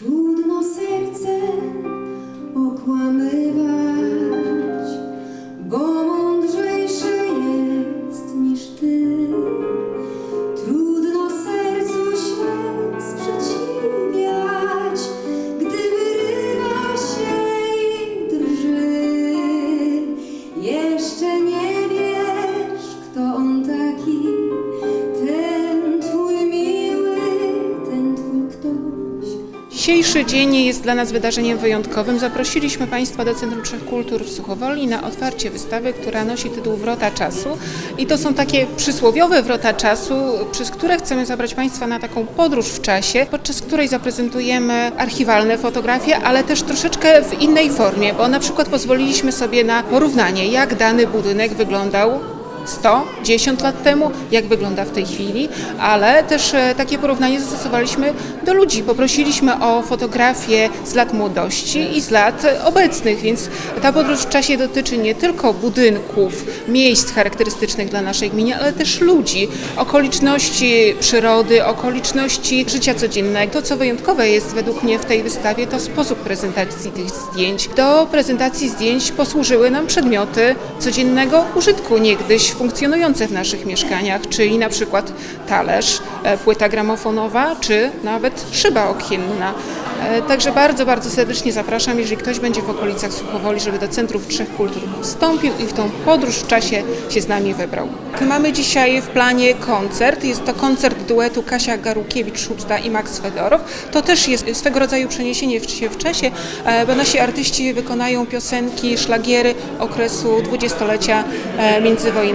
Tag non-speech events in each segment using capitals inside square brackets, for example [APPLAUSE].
Trudno serce okłamywać, Dzisiejszy dzień jest dla nas wydarzeniem wyjątkowym. Zaprosiliśmy Państwa do Centrum Trzech Kultur w Suchowoli na otwarcie wystawy, która nosi tytuł Wrota Czasu. I to są takie przysłowiowe wrota czasu, przez które chcemy zabrać Państwa na taką podróż w czasie, podczas której zaprezentujemy archiwalne fotografie, ale też troszeczkę w innej formie, bo na przykład pozwoliliśmy sobie na porównanie, jak dany budynek wyglądał 110 lat temu, jak wygląda w tej chwili, ale też e, takie porównanie zastosowaliśmy do ludzi. Poprosiliśmy o fotografie z lat młodości i z lat obecnych, więc ta podróż w czasie dotyczy nie tylko budynków, miejsc charakterystycznych dla naszej gminy, ale też ludzi, okoliczności przyrody, okoliczności życia codziennego. To, co wyjątkowe jest według mnie w tej wystawie, to sposób prezentacji tych zdjęć. Do prezentacji zdjęć posłużyły nam przedmioty codziennego użytku, niegdyś funkcjonujące w naszych mieszkaniach, czyli na przykład talerz, e, płyta gramofonowa, czy nawet szyba okienna. E, Także bardzo, bardzo serdecznie zapraszam, jeżeli ktoś będzie w okolicach Suchowoli, żeby do Centrum Trzech Kultur wstąpił i w tą podróż w czasie się z nami wybrał. Mamy dzisiaj w planie koncert. Jest to koncert duetu Kasia Garukiewicz-Szucta i Max Fedorow. To też jest swego rodzaju przeniesienie się w czasie, e, bo nasi artyści wykonają piosenki, szlagiery okresu dwudziestolecia e,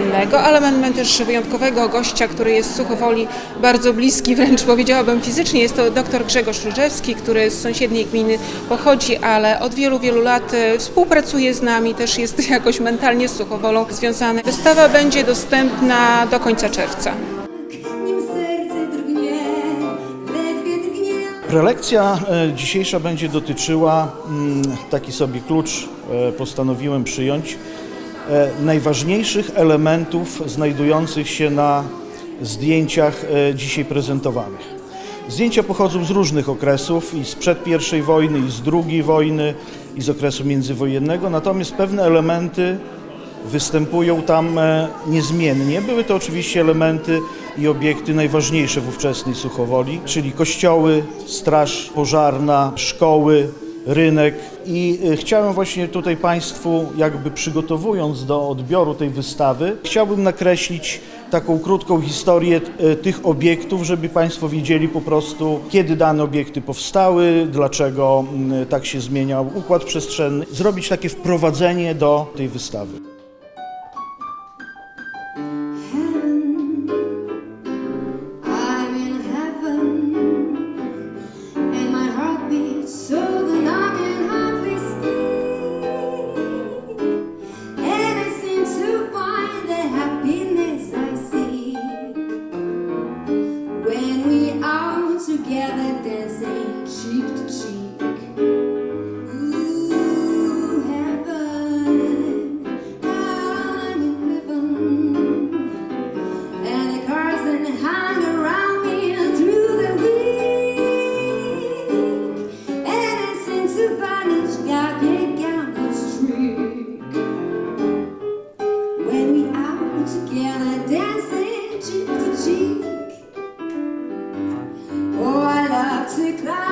międzywojennego, ale mamy też wyjątkowego gościa, który jest Suchowoli bardzo bliski, wręcz powiedziałabym fizycznie. Jest to dr Grzegorz Różewski, który z sąsiedniej gminy pochodzi, ale od wielu, wielu lat e, współpracuje z nami, też jest [LAUGHS] jakoś mentalnie z Suchowolą związany. Wystawa będzie dostępna do końca czerwca. Prelekcja e, dzisiejsza będzie dotyczyła, mm, taki sobie klucz e, postanowiłem przyjąć, najważniejszych elementów znajdujących się na zdjęciach e, dzisiaj prezentowanych. Zdjęcia pochodzą z różnych okresów i sprzed I wojny, i z II wojny, i z okresu międzywojennego, natomiast pewne elementy występują tam e, niezmiennie. Były to oczywiście elementy i obiekty najważniejsze w ówczesnej Suchowoli, czyli kościoły, straż pożarna, szkoły, rynek. I e, chciałem właśnie tutaj Państwu, jakby przygotowując do odbioru tej wystawy, chciałbym nakreślić taką krótką historię e, tych obiektów, żeby Państwo wiedzieli po prostu, kiedy dane obiekty powstały, dlaczego mm, tak się zmieniał układ przestrzenny, zrobić takie wprowadzenie do tej wystawy. Together dancing cheek to cheek. music now.